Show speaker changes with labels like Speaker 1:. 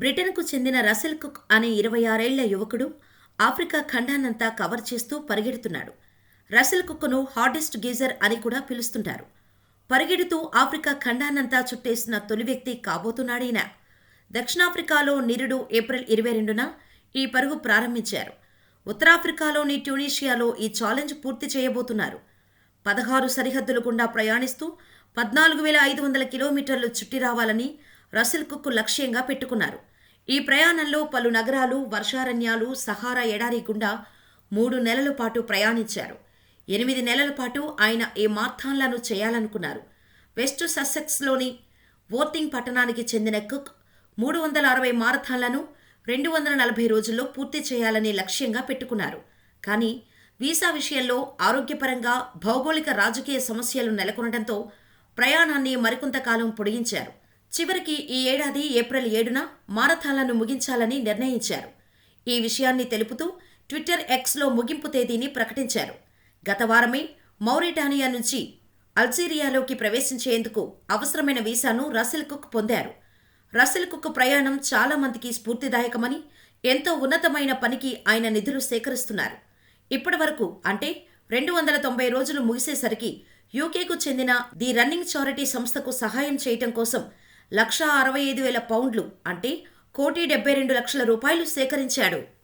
Speaker 1: బ్రిటన్కు చెందిన Russell cook అనే ఇరవై ఆరేళ్ళ యువకుడు ఆఫ్రికా ఖండానంతా కవర్ చేస్తూ పరిగెడుతున్నాడు. రసెల్ కుక్ను హార్డెస్ట్ గీజర్ అని కూడా పిలుస్తుంటారు. పరిగెడుతూ ఆఫ్రికా ఖండానంతా చుట్టేసిన తొలి వ్యక్తి కాబోతున్నాడైనా దక్షిణాఫ్రికాలో నిరుడు ఏప్రిల్ ఇరవై రెండున ఈ పరుగు ప్రారంభించారు. ఉత్తరాఫ్రికాలోని ట్యూనీషియాలో ఈ ఛాలెంజ్ పూర్తి చేయబోతున్నారు. పదహారు సరిహద్దుల గుండా ప్రయాణిస్తూ పద్నాలుగు వేల ఐదు వందల కిలోమీటర్లు చుట్టి రావాలని రసిల్ కుక్ లక్ష్యంగా పెట్టుకున్నారు. ఈ ప్రయాణంలో పలు నగరాలు వర్షారణ్యాలు సహారా ఎడారి గుండా మూడు నెలల పాటు ప్రయాణించారు. ఎనిమిది నెలల పాటు ఆయన ఈ మార్థాన్లను చేయాలనుకున్నారు. వెస్ట్ సస్సెక్స్లోని వోర్తింగ్ పట్టణానికి చెందిన కుక్ మూడు వందల అరవై మారథాన్లను రెండు వందల నలభై రోజుల్లో పూర్తి చేయాలని లక్ష్యంగా పెట్టుకున్నారు. కానీ వీసా విషయంలో ఆరోగ్యపరంగా భౌగోళిక రాజకీయ సమస్యలు నెలకొనడంతో ప్రయాణాన్ని మరికొంతకాలం పొడిగించారు. చివరికి ఈ ఏడాది ఏప్రిల్ ఏడున మారథాన్లను ముగించాలని నిర్ణయించారు. ఈ విషయాన్ని తెలుపుతూ ట్విట్టర్ ఎక్స్లో ముగింపు తేదీని ప్రకటించారు. గత వారమే మౌరిటానియా నుంచి అల్జీరియాలోకి ప్రవేశించేందుకు అవసరమైన వీసాను రసిల్ కుక్ పొందారు. రసిల్ కుక్ ప్రయాణం చాలా మందికి స్ఫూర్తిదాయకమని ఎంతో ఉన్నతమైన పనికి ఆయన నిధులు సేకరిస్తున్నారు. ఇప్పటి వరకు అంటే రెండు వందల తొంభై రోజులు ముగిసేసరికి యూకేకు చెందిన ది రన్నింగ్ చారిటీ సంస్థకు సహాయం చేయటం కోసం లక్షా అరవై ఐదు వేల పౌండ్లు అంటే కోటి డెబ్బై రెండు లక్షల రూపాయలు సేకరించాడు.